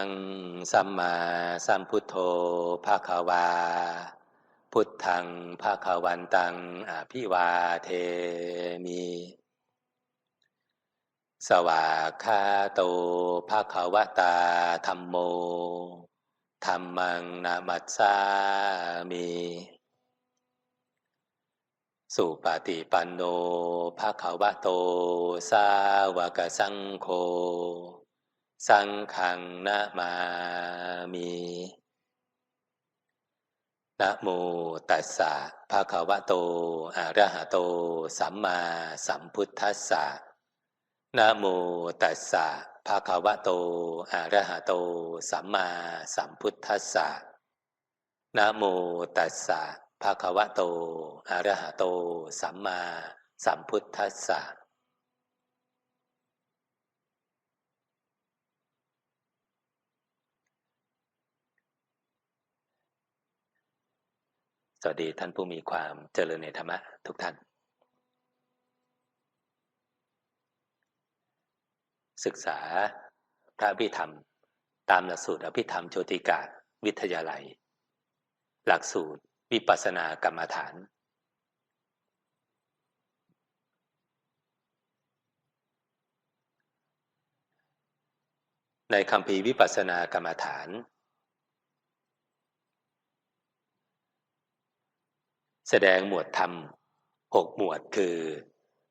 ังสัมมาสัมพุทโธภาควา พุทธังภาควันตังอภิวาเทมิสวากาโตภาควตาธรรมโมธรรมังนามัสสามิสุปฏิปันโนภาควโต สาวกสังโฆ สังขังนามามินะโมตัสสะภะคะวะโต อะระหะโต สัมมาสัมพุทธัสสะนะโมตัสสะภะคะวะโต อะระหะโต สัมมาสัมพุทธัสสะนะโมตัสสะภะคะวะโต อะระหะโต สัมมาสัมพุทธัสสะ สวัสดีท่านผู้มีความเจริญในธรรมะทุกท่าน ศึกษาพระอภิธรรม ตามหลักสูตรอภิธรรมโชติกาวิทยาลัย หลักสูตรวิปัสสนากรรมฐาน ในคำพีวิปัสสนากรรมฐาน แสดงหมวดธรรมหกหมวดคือ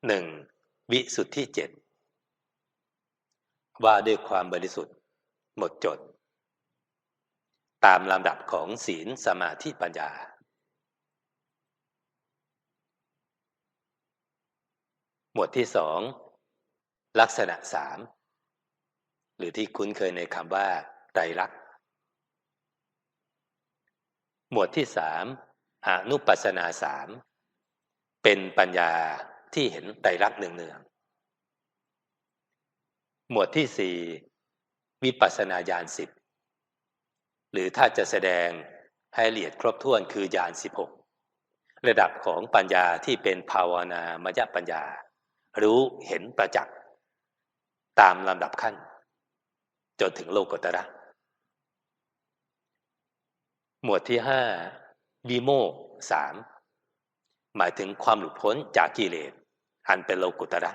หนึ่งวิสุทธิเจ็ดว่าด้วยความบริสุทธิ์ หมดจด ตามลำดับของศีลสมาธิปัญญา หมวดที่สองลักษณะสามหรือที่คุ้นเคยในคำว่าไตรลักษณ์หมวดที่สาม อนุปัสนาสามเป็นปัญญาที่เห็นไตรลักษณ์เนืองๆหมวดที่สี่วิปัสสนาญาณสิบหรือถ้าจะแสดงให้ละเอียดครบถ้วนคือญาณสิบหกระดับของปัญญาที่เป็นภาวนามยปัญญา รู้เห็นประจักษ์ตามลำดับขั้น จนถึงโลกุตระ หมวดที่ห้า วิโมสามหมายถึงความหลุดพ้นจากกิเลสอันเป็นโลกุตระ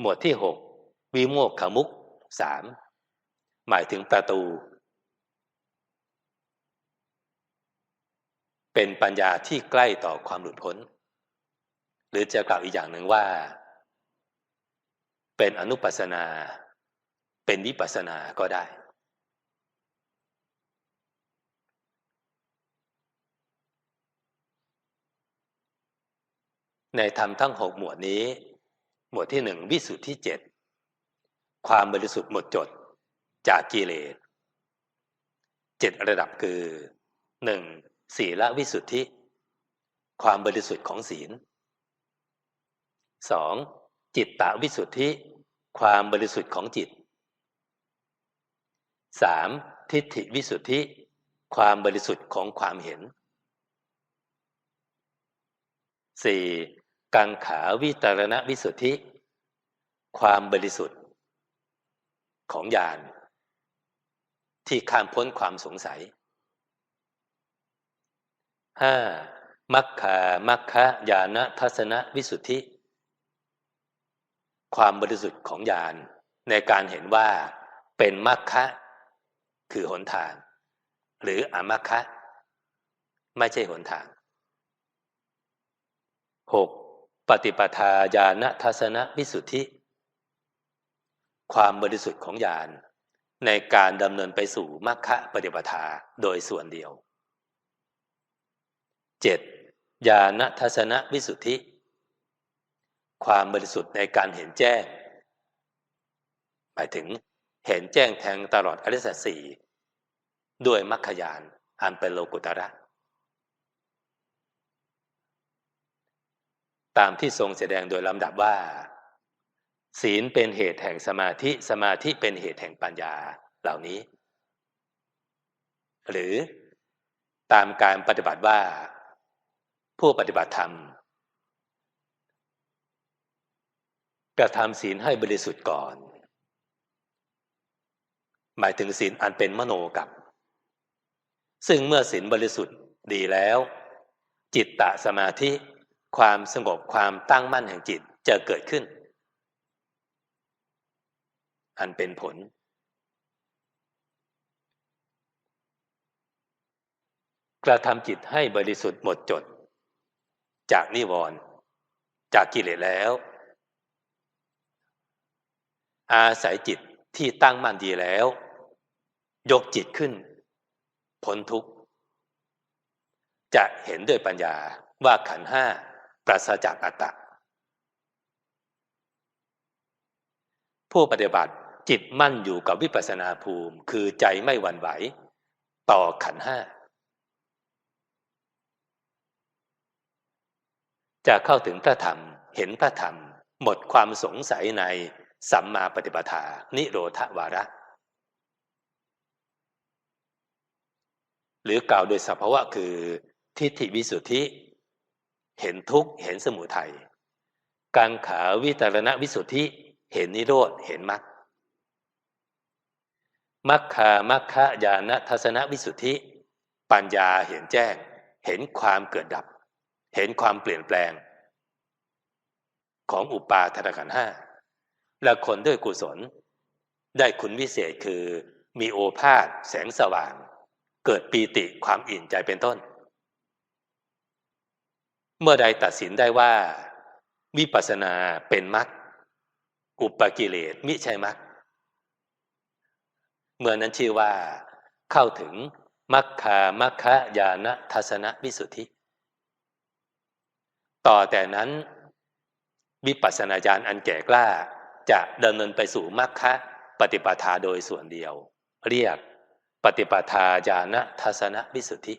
หมวดที่หกวิโมกขมุกสามหมายถึงประตู เป็นปัญญาที่ใกล้ต่อความหลุดพ้น หรือจะกล่าวอีกอย่างหนึ่งว่า เป็นอนุปัสนา เป็นวิปัสนาก็ได้ ในธรรมทั้งหกหมวดนี้ หมวดที่หนึ่งวิสุทธิเจ็ดความบริสุทธิ์หมดจดจากกิเลสเจ็ดระดับคือหนึ่งศีลวิสุทธิ ความบริสุทธิ์ของศีลสองจิตตวิสุทธิ ความบริสุทธิ์ของจิตสามทิฏฐิวิสุทธิ ความบริสุทธิ์ของความเห็นสี่ กังขาวิตรณวิสุทธิ ความบริสุทธิ์ของญาณที่ข้ามพ้นความสงสัยห้ามัคคามัคคะญาณทัศนวิสุทธิ ความบริสุทธิ์ของญาณในการเห็นว่าเป็นมัคคะคือหนทาง หรืออมัคคะ ไม่ใช่หนทางหก ปฏิปทาญาณทัศนวิสุทธิ ความบริสุทธิ์ของญาณในการดำเนินไปสู่มรรคปฏิปทาโดยส่วนเดียว 7. ญาณทัศนวิสุทธิ ความบริสุทธิ์ในการเห็นแจ้ง หมายถึงเห็นแจ้งแทงตลอดอริสัจสี่ด้วยมรรคญาณอันเป็นโลกุตระ ตามที่ทรงแสดงโดยลำดับว่า ศีลเป็นเหตุแห่งสมาธิสมาธิเป็นเหตุแห่งปัญญาเหล่านี้ หรือตามการปฏิบัติว่า ผู้ปฏิบัติธรรมกระทำศีลให้บริสุทธิ์ก่อน หมายถึงศีลอันเป็นมโนกรรมซึ่งเมื่อศีลบริสุทธิ์ดีแล้ว จิตตะสมาธิ ความสงบความตั้งมั่นแห่งจิตจะเกิดขึ้น อันเป็นผล กระทำจิตให้บริสุทธิ์หมดจด จากนิวรณ์จากกิเลสแล้ว อาศัยจิตที่ตั้งมั่นดีแล้ว ยกจิตขึ้นพ้นทุกข์ จะเห็นด้วยปัญญาว่าขันห้า ปราศจากอัตตะผู้ปฏิบัติจิตมั่นอยู่กับวิปัสสนาภูมิ คือใจไม่หวั่นไหว ต่อขันห้าจะเข้าถึงพระธรรมเห็นพระธรรม หมดความสงสัยในสัมมาปฏิปทา นิโรธวาระ หรือกล่าวโดยสภาวะคือ ทิฏฐิวิสุทธิ เห็นทุกข์เห็นสมุทัยกังขาวิตรณวิสุทธิเห็นนิโรธเห็นมรรคมัคคามัคคะญาณทัศนวิสุทธิ ปัญญาเห็นแจ้ง เห็นความเกิดดับ เห็นความเปลี่ยนแปลง ของอุปาทานขันห้าและคนด้วยกุศล ได้คุณวิเศษคือมีโอภาษแสงสว่าง เกิดปีติความอิ่มใจเป็นต้น เมื่อใดตัดสินได้ว่า วิปัสสนาเป็นมรรคอุปกิเลสมิใช่มรรคเมื่อนั้นชื่อว่าเข้าถึงมัคคามัคคะญาณทัศนวิสุทธิ ต่อแต่นั้น วิปัสสนาญาณอันแก่กล้า จะดำเนินไปสู่มรรคะปฏิปทาโดยส่วนเดียว เรียกปฏิปทาญาณทัศนวิสุทธิ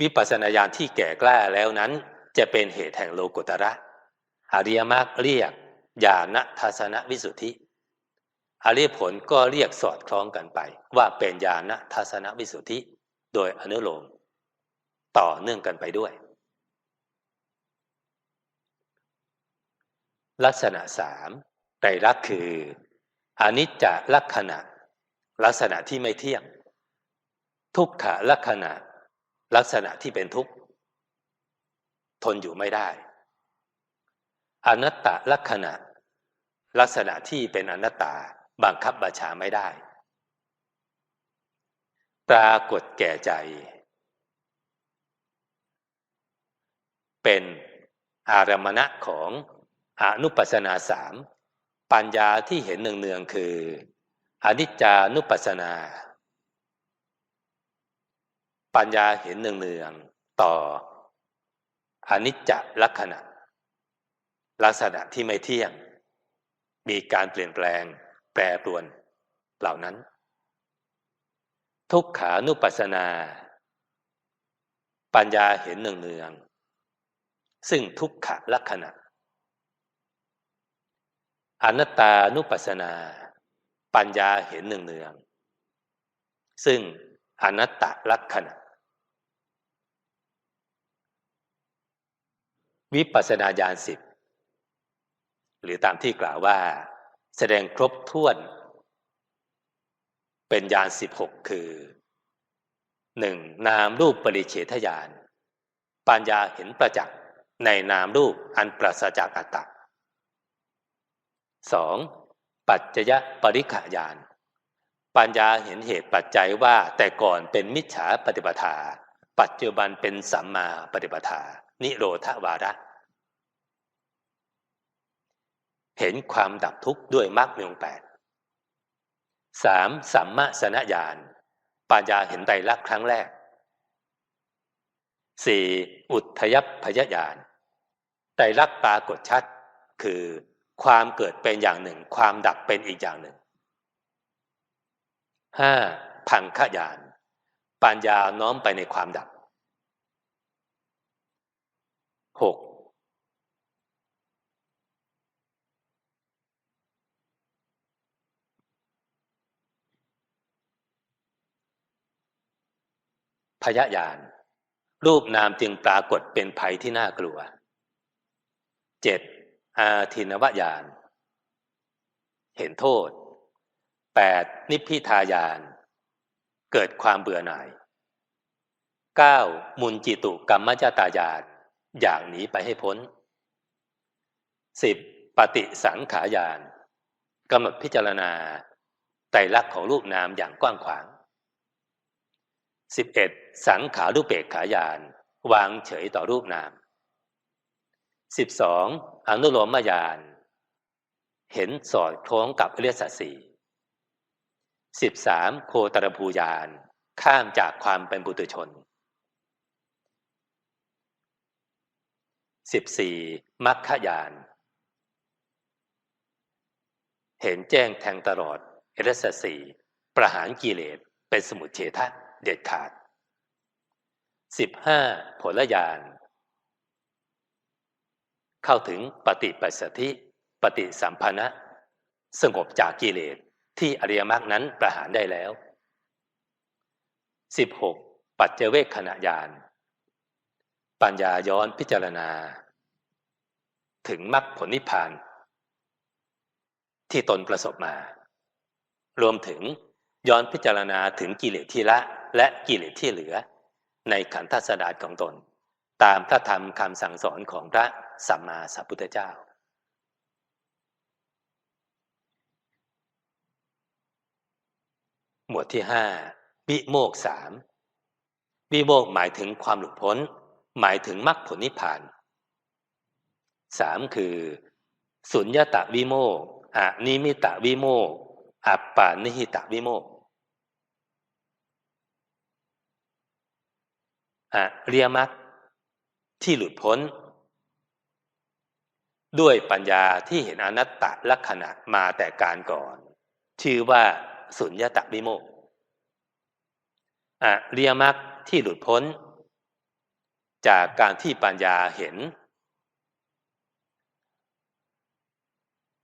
วิปัสสนาญาณที่แก่กล้าแล้วนั้น จะเป็นเหตุแห่งโลกุตระอริยมรรคเรียกญาณทัศนวิสุทธิอริยผลก็เรียกสอดคล้องกันไป ว่าเป็นญาณทัศนวิสุทธิ โดยอนุโลมต่อเนื่องกันไปด้วย ลักษณะสามไตรลักษณ์คืออนิจจลักษณะ ลักษณะที่ไม่เที่ยง ทุกขลักษณะ ลักษณะที่เป็นทุกข์ทนอยู่ไม่ได้ อนัตตลักษณะ ลักษณะที่เป็นอนัตตาบังคับบัญชาไม่ได้ ปรากฏแก่ใจ เป็นอารมณะของอนุปัสนาสามปัญญาที่เห็นเนืองๆคือ อนิจจานุปัสนา ปัญญาเห็นเนืองๆต่ออนิจจลักษณะ ลักษณะที่ไม่เที่ยง มีการเปลี่ยนแปลง แปรปรวนเหล่านั้น ทุกขานุปัสสนา ปัญญาเห็นเนืองๆซึ่งทุกขลักษณะ อนัตตานุปัสสนา ปัญญาเห็นเนืองๆซึ่งอนัตตลักษณะ วิปัสสนาญาณสิบหรือตามที่กล่าวว่า แสดงครบถ้วน เป็นญาณสิบหกคือหนึ่งนามรูปปริเฉทญาณปัญญาเห็นประจักษ์ในนามรูปอันปราศจากอัตตาสองปัจจยปริขายานปัญญาเห็นเหตุปัจจัยว่าแต่ก่อนเป็นมิจฉาปฏิปทา ปัจจุบันเป็นสัมมาปฏิปทา นิโรธวาระ เห็นความดับทุกข์ด้วยมรรคมีองแปดสามสัมมาสนญาณปัญญาเห็นไตรลักษณ์ครั้งแรกสี่อุทยพยญาณไตรลักษณ์ปรากฏชัด คือความเกิดเป็นอย่างหนึ่ง ความดับเป็นอีกอย่างหนึ่งห้าพังขยานปัญญาน้อมไปในความดับ หกพยายานรูปนามจึงปรากฏเป็นภัยที่น่ากลัวเจ็ดอาทินวญาณเห็นโทษ 8. นิพพิทายาน เกิดความเบื่อหน่าย 9. มุนจิตุกรรมจตายาน อย่างหนีไปให้พ้น 10. ปฏิสังขายานกำหนดพิจารณาไตรลักษณ์ของรูปนามอย่างกว้างขวาง 11. สังขารูปเปกขายาน วางเฉยต่อรูปนาม 12. อนุโลมยานเห็นสอดคล้องกับเรียสัตสีสิบสามโคตรภูยาน ข้ามจากความเป็นบุตุชน สิบสี่มัคคยาน เห็นแจ้งแทงตลอดเอรสสีประหารกิเลสเป็นสมุทเฉทะเด็ดขาดสิบห้าผลยาน เข้าถึงปฏิปัสสธิ ปฏิสัมพันะ สงบจากกิเลสที่อริยมรรคนั้นประหารได้แล้ว 16. ปัจเจเวคขณะยาน ปัญญาย้อนพิจารณา ถึงมรรคผลนิพพาน ที่ตนประสบมา รวมถึงย้อนพิจารณาถึงกิเลสที่ละ และกิเลสที่เหลือ ในขันธสดาสของตน ตามพระธรรมคำสั่งสอนของพระสัมมาสัมพุทธเจ้า หมวดที่ห้าวิโมกสามวิโมกหมายถึงความหลุดพ้น หมายถึงมรรคผลนิพพานสามคือสุญญตาวิโมกอะนิมิตาวิโมกอัปปานิหิตาวิโมกอะเรียมักที่หลุดพ้น ด้วยปัญญาที่เห็นอนัตตลักษณะมาแต่การก่อน ชื่อว่าสุญญตาวิโมกอะเรียมักที่หลุดพ้น จากการที่ปัญญาเห็น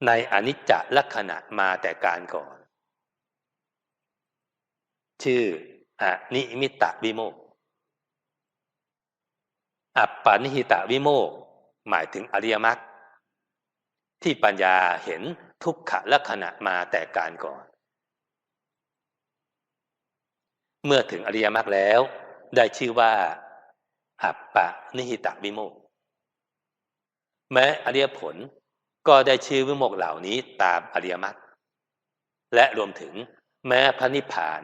ในอนิจจลักษณะมาแต่การก่อน ชื่ออนิมิตะวิโมกอัปปานิหิตะวิโมกหมายถึงอริยมรรคที่ปัญญาเห็นทุกขลักษณะมาแต่การก่อน เมื่อถึงอริยมรรคแล้ว ได้ชื่อว่า อัปปะนิหิตวิโมกแม้อริยผลก็ได้ชื่อวิโมกเหล่านี้ตามอริยมรรคและรวมถึงแม้พระนิพพาน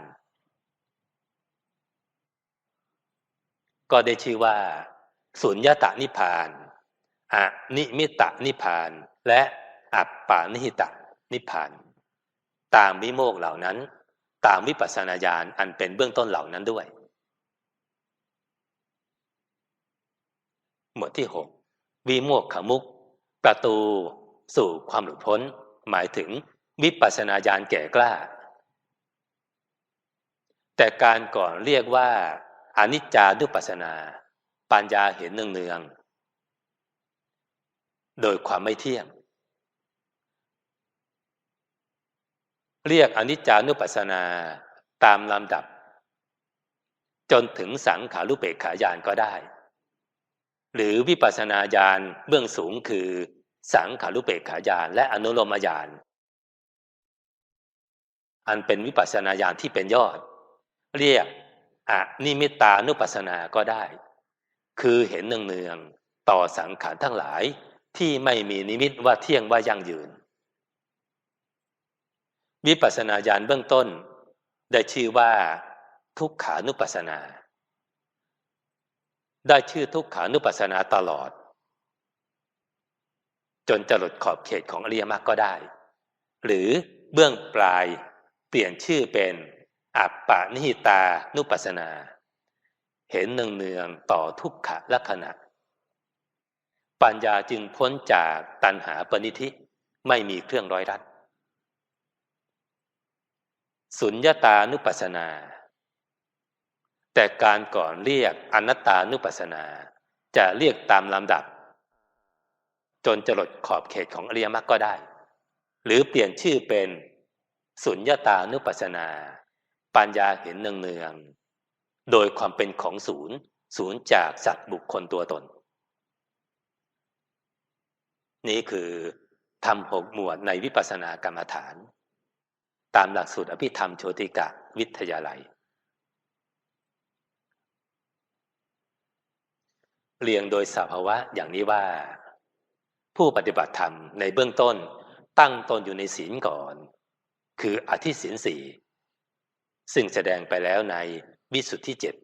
ก็ได้ชื่อว่า สุญญตานิพพานอนิมิตะนิพพาน และอัปปานิหิตะนิพพาน ตามวิโมกเหล่านั้น ตามวิปัสสนาญาณอันเป็นเบื้องต้นเหล่านั้นด้วย หมวดที่หกวิโมกขมุก ประตู สู่ความหลุดพ้น หมายถึงวิปัสสนาญาณแก่กล้า แต่การก่อนเรียกว่าอนิจจานุปัสสนา ปัญญาเห็นเนืองๆโดยความไม่เที่ยง เรียกอนิจจานุปัสสนาตามลำดับ จนถึงสังขารุเปกขายานก็ได้ หรือวิปัสสนาญาณเบื้องสูงคือ สังขารุเปกขายานและอนุโลมญาณอันเป็นวิปัสสนาญาณที่เป็นยอด เรียกอนิมิตานุปัสสนาก็ได้ คือเห็นเนืองๆต่อสังขารทั้งหลายที่ไม่มีนิมิตว่าเที่ยงว่ายั่งยืน วิปัสสนาญาณเบื้องต้น ได้ชื่อว่า ทุกขานุปัสสนา ได้ชื่อทุกขานุปัสสนาตลอด จนจะหลุดขอบเขตของอริยมรรคก็ได้ หรือเบื้องปลายเปลี่ยนชื่อเป็นอัปปานิหิตานุปัสสนา เห็นเนืองๆต่อทุกขลักษณะ ปัญญาจึงพ้นจากตัณหาปณิธิไม่มีเครื่องร้อยรัด สุญญตานุปัสสนา แต่การก่อนเรียกอนัตตานุปัสสนา จะเรียกตามลำดับ จนจะหลดขอบเขตของอริยมรรคก็ได้ หรือเปลี่ยนชื่อเป็นสุญญาตานุปัสนา ปัญญาเห็นเนืองๆโดยความเป็นของศูนย์ ศูนย์จากสัตว์บุคคลตัวตน นี่คือทำหกหมวดในวิปัสสนากรรมฐาน ตามหลักสูตรอภิธรรมโชติกะวิทยาลัย เรียงโดยสภาวะอย่างนี้ว่า ผู้ปฏิบัติธรรมในเบื้องต้น ตั้งตนอยู่ในศีลก่อน คืออธิศีลสี่ซึ่งแสดงไปแล้วในวิสุทธิเจ็ด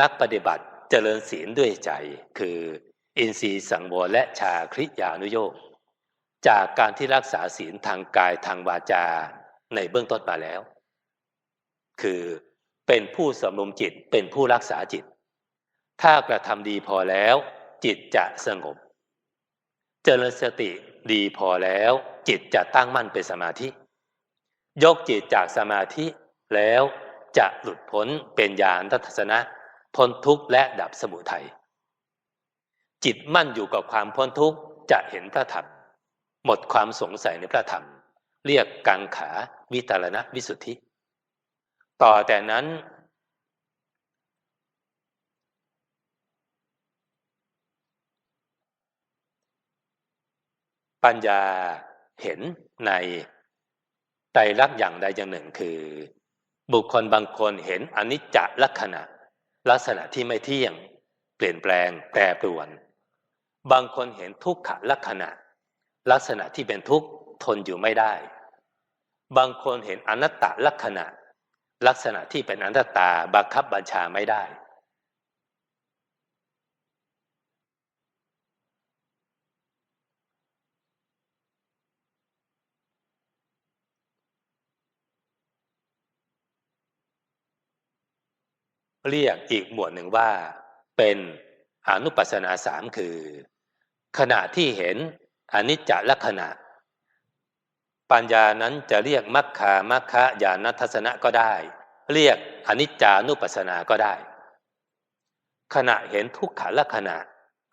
นักปฏิบัติเจริญศีลด้วยใจ คือ อินทรีย์สังวรและชาคริยานุโยกจากการที่รักษาศีลทางกายทางวาจาในเบื้องต้นมาแล้ว คือเป็นผู้สำรวมจิตเป็นผู้รักษาจิต ถ้ากระทำดีพอแล้ว จิตจะสงบ เจริญสติดีพอแล้ว จิตจะตั้งมั่นเป็นสมาธิ ยกจิตจากสมาธิแล้วจะหลุดพ้นเป็นญาณทัศนะ พ้นทุกข์และดับสมุทัยจิตมั่นอยู่กับความพ้นทุกข์จะเห็นพระธรรมหมดความสงสัยในพระธรรม เรียกกังขาวิตารณวิสุทธิ ต่อแต่นั้น ปัญญาเห็นในไตรลักษณ์อย่างใดอย่างหนึ่งคือ บุคคลบางคนเห็นอนิจจลักษณะ ลักษณะที่ไม่เที่ยง เปลี่ยนแปลงแปรปรวน บางคนเห็นทุกขลักษณะ ลักษณะที่เป็นทุกข์ทนอยู่ไม่ได้ บางคนเห็นอนัตตลักษณะ ลักษณะที่เป็นอนัตตาบังคับบัญชาไม่ได้ เรียกอีกหมวดหนึ่งว่า เป็นอนุปัสนาสามคือ ขณะที่เห็นอนิจจลักษณะ ปัญญานั้นจะเรียกมัคคามัคคะญาณทัศนะก็ได้ เรียกอนิจจานุปัสนาก็ได้ ขณะเห็นทุกขลักษณะ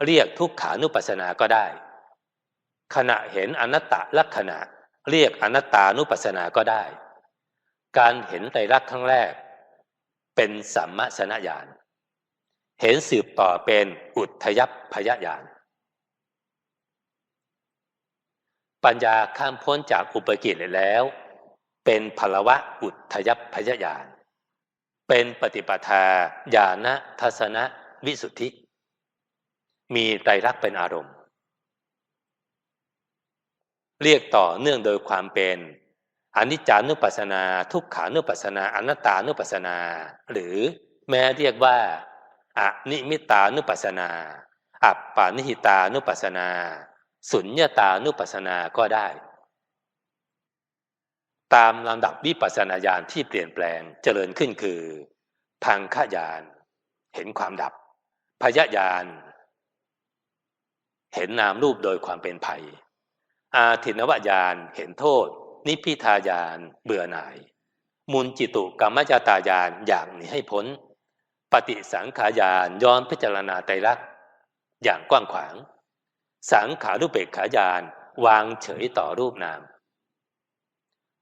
เรียกทุกขานุปัสนาก็ได้ ขณะเห็นอนัตตลักษณะ เรียกอนัตตานุปัสนาก็ได้ การเห็นไตรลักษณ์ครั้งแรก เป็นสัมมาสนญาณเห็นสืบต่อเป็นอุทยพยญาณปัญญาข้ามพ้นจากอุปกิเลสแล้ว เป็นพลวะอุทยพพยญาณเป็นปฏิปทาญาณทัศนวิสุทธิ มีไตรลักษณ์เป็นอารมณ์ เรียกต่อเนื่องโดยความเป็น อนิจจานุปัสสนา ทุกขานุปัสสนาอนัตตานุปัสสนา หรือแม้เรียกว่าอนิมิตานุปัสสนา อัปปานิหิตานุปัสสนา สุญญตานุปัสสนาก็ได้ ตามลำดับวิปัสสนาญาณที่เปลี่ยนแปลงเจริญขึ้นคือทางขยานเห็นความดับ พยญาณเห็นนามรูปโดยความเป็นภัย อาทินวญาณเห็นโทษ นิพิทายานเบื่อหน่าย มุนจิตุกรรมจตายานอย่างนี้ให้พ้น ปฏิสังขายานย้อนพิจารณาไตรลักษณ์อย่างกว้างขวาง สังขารุเบกขายานวางเฉยต่อรูปนาม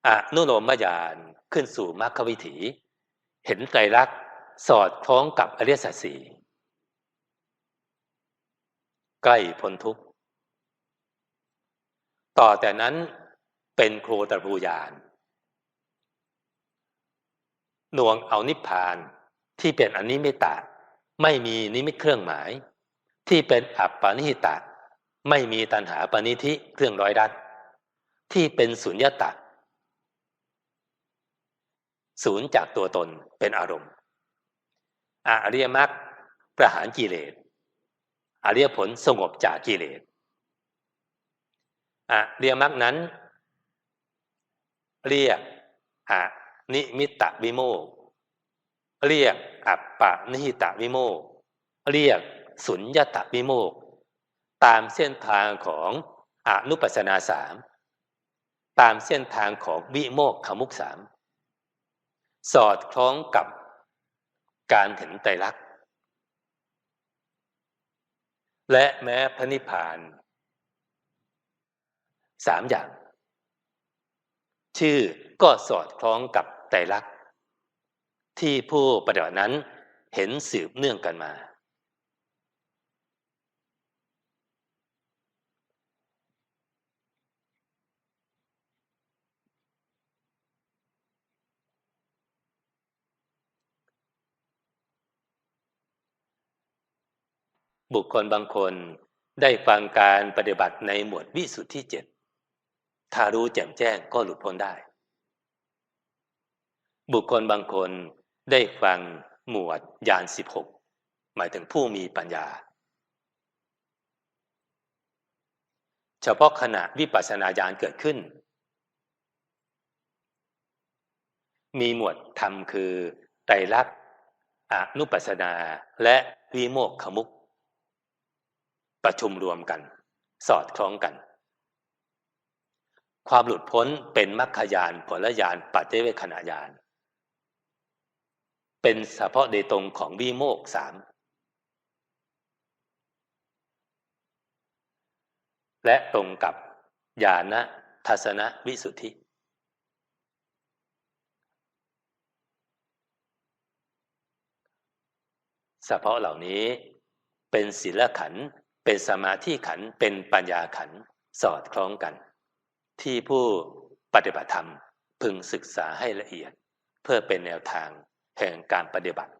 อนุโลมยานขึ้นสู่มรรควิถี เห็นไตรลักษณ์สอดคล้องกับอริยสัจสี่ใกล้พ้นทุกข์ ต่อแต่นั้น เป็นโคตรภูยานหน่วงเอานิพพานที่เป็นอนนิมิตะ ไม่มีนิมิตเครื่องหมาย ที่เป็นอัปปานิหิตะ ไม่มีตัณหาปณิธิเครื่องร้อยรัดที่เป็นสุญญตะศูนย์จากตัวตนเป็นอารมณ์ อริยมรรคประหารกิเลส อริยผลสงบจากกิเลส อริยมรรคนั้น เรียกอะนิมิตะวิโมกเรียกอัปปะนิหิตะวิโมกเรียกสุญญตะวิโมกตามเส้นทางของอนุปัสนาสามตามเส้นทางของวิโมกขมุกสามสอดคล้องกับการเห็นไตรลักษณ์และแม้พระนิพพานสามอย่าง ชื่อก็สอดคล้องกับไตรลักษณ์ที่ผู้ปฏิบัตินั้นเห็นสืบเนื่องกันมา บุคคลบางคนได้ฟังการปฏิบัติในหมวดวิสุทธิเจ็ด ถ้ารู้แจ่มแจ้งก็หลุดพ้นได้ บุคคลบางคนได้ฟังหมวดยานสิบหกหมายถึงผู้มีปัญญา เฉพาะขณะวิปัสสนาญาณเกิดขึ้น มีหมวดธรรมคือไตรลักษณ์อนุปัสสนาและวิโมกขมุก ประชุมรวมกัน สอดคล้องกัน ความหลุดพ้นเป็นมรรคยานผลยานปัจเจเวขณะยานเป็นเฉพาะโดยตรงของวิโมกสามและตรงกับญาณทัศนวิสุทธิ เฉพาะเหล่านี้เป็นศีลขัน เป็นสมาธิขัน เป็นปัญญาขัน สอดคล้องกัน ที่ผู้ปฏิบัติธรรมพึงศึกษาให้ละเอียด เพื่อเป็นแนวทางแห่งการปฏิบัติ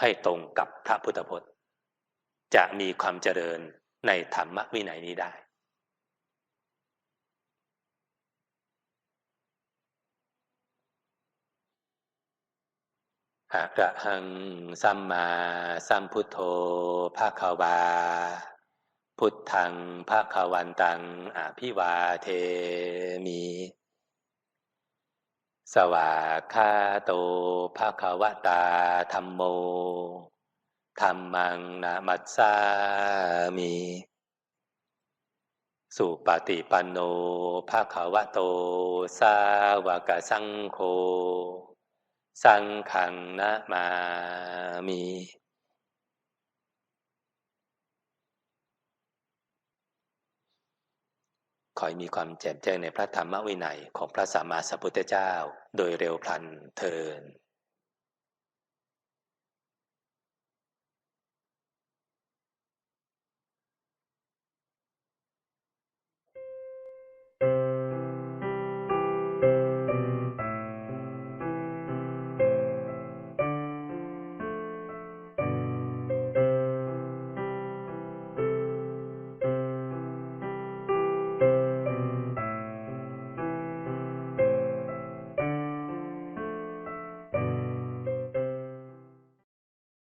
ให้ตรงกับพระพุทธพจน์ จะมีความเจริญในธรรมวินัยนี้ได้อะระหังสัมมาสัมพุทโธภาควา พุทธังภาควันตังอภิวาเทมิสวาคาโตภาควตาธรรมโมธรรมังนามัสสามิสุปฏิปันโนภาควโต สาวกสังโฆ สังขังนะมามี ขอให้มีความแจ่มแจ้งในพระธรรมวินัยของพระสัมมาสัพพุทธเจ้า โดยเร็วพลันเทิน